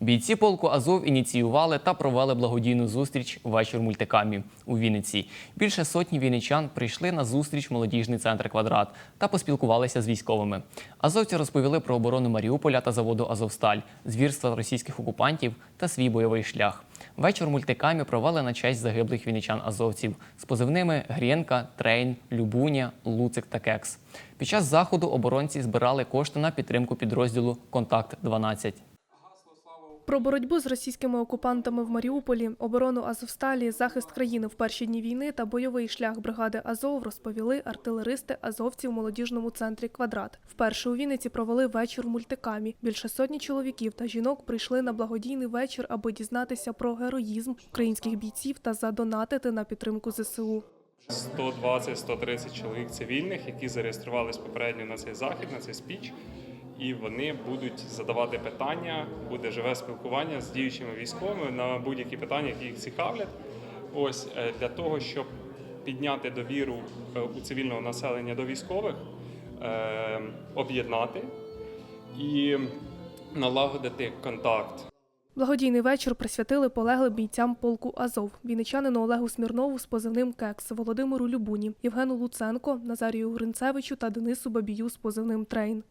Бійці полку Азов ініціювали та провели благодійну зустріч вечір мультикамі у Вінниці. Більше сотні вінничан прийшли на зустріч в молодіжний центр Квадрат та поспілкувалися з військовими. Азовці розповіли про оборону Маріуполя та заводу Азовсталь, звірства російських окупантів та свій бойовий шлях. Вечір мультикамі провели на честь загиблих вінничан азовців з позивними Грєнка, Трейн, Любуня, Луцик та Кекс. Під час заходу оборонці збирали кошти на підтримку підрозділу Контакт 12 Про боротьбу з російськими окупантами в Маріуполі, оборону Азовсталі, захист країни в перші дні війни та бойовий шлях бригади Азов розповіли артилеристи азовці в молодіжному центрі Квадрат. Вперше у Вінниці провели вечір в мультикамі. Більше сотні чоловіків та жінок прийшли на благодійний вечір, аби дізнатися про героїзм українських бійців та задонатити на підтримку ЗСУ. 120-130 чоловік цивільних, які зареєструвались попередньо на цей захід, на цей спіч, і вони будуть задавати питання, буде живе спілкування з діючими військовими на будь-які питання, які їх цікавлять. Ось е, для того, щоб підняти довіру е, у цивільного населення до військових, е, об'єднати і налагодити контакт. Благодійний вечір присвятили полеглим бійцям полку Азов, вінничанину Олегу Смірнову з позивним Кекс, Володимиру Любуні, Євгену Луценко, Назарію Гринцевичу та Денису Бабію з позивним Трейн.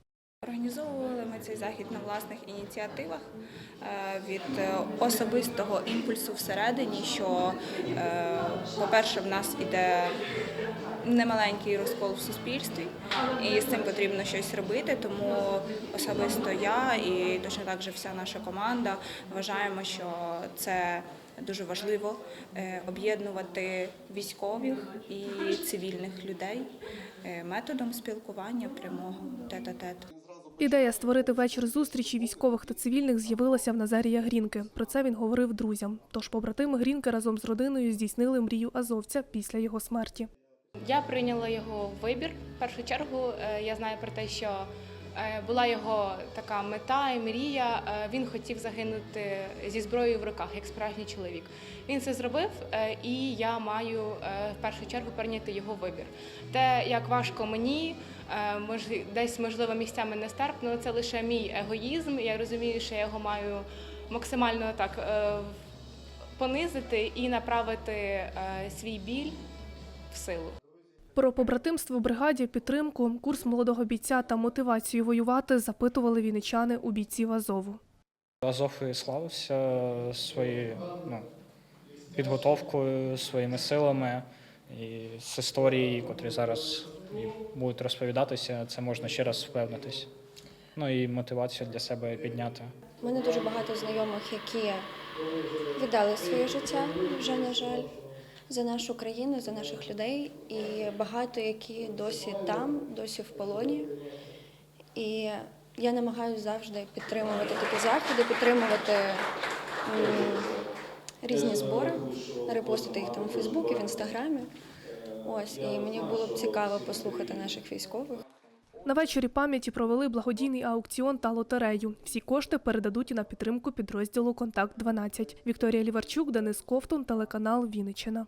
Організовували ми цей захід на власних ініціативах е, від е, особистого імпульсу всередині, що, е, по-перше, в нас іде немаленький розкол в суспільстві, і з цим потрібно щось робити. Тому особисто я і точно так же вся наша команда вважаємо, що це дуже важливо е, об'єднувати військових і цивільних людей е, методом спілкування прямого тет-а-тет. Ідея створити вечір зустрічі військових та цивільних з'явилася в Назарія Грінки. Про це він говорив друзям. Тож побратими Грінки разом з родиною здійснили мрію азовця після його смерті. Я прийняла його вибір. В першу чергу е, я знаю про те, що була його така мета і мрія. Е, Він хотів загинути зі зброєю в руках, як справжній чоловік. Він це зробив, е, і я маю е, в першу чергу прийняти його вибір. Те, як важко мені, е, десь можливо місцями нестерпно, але це лише мій егоїзм. Я розумію, що я його маю максимально так е, понизити і направити е, свій біль в силу. Про побратимство в бригаді, підтримку, курс молодого бійця та мотивацію воювати запитували вінничани у бійців Азову. Азов і славився своєю ну, підготовкою, своїми силами і з історії, котрі зараз будуть розповідатися, це можна ще раз впевнитись. Ну і мотивацію для себе підняти. У мене дуже багато знайомих, які віддали своє життя, вже на жаль, за нашу країну, за наших людей, і багато які досі там, досі в полоні. І я намагаюся завжди підтримувати такі заходи, підтримувати різні збори, репостити їх там у Фейсбуці, в Інстаграмі. Ось, і мені було б цікаво послухати наших військових. На вечорі пам'яті провели благодійний аукціон та лотерею. Всі кошти передадуть на підтримку підрозділу Контакт 12 Вікторія Ліварчук, Денис Ковтун, телеканал Вінниччина.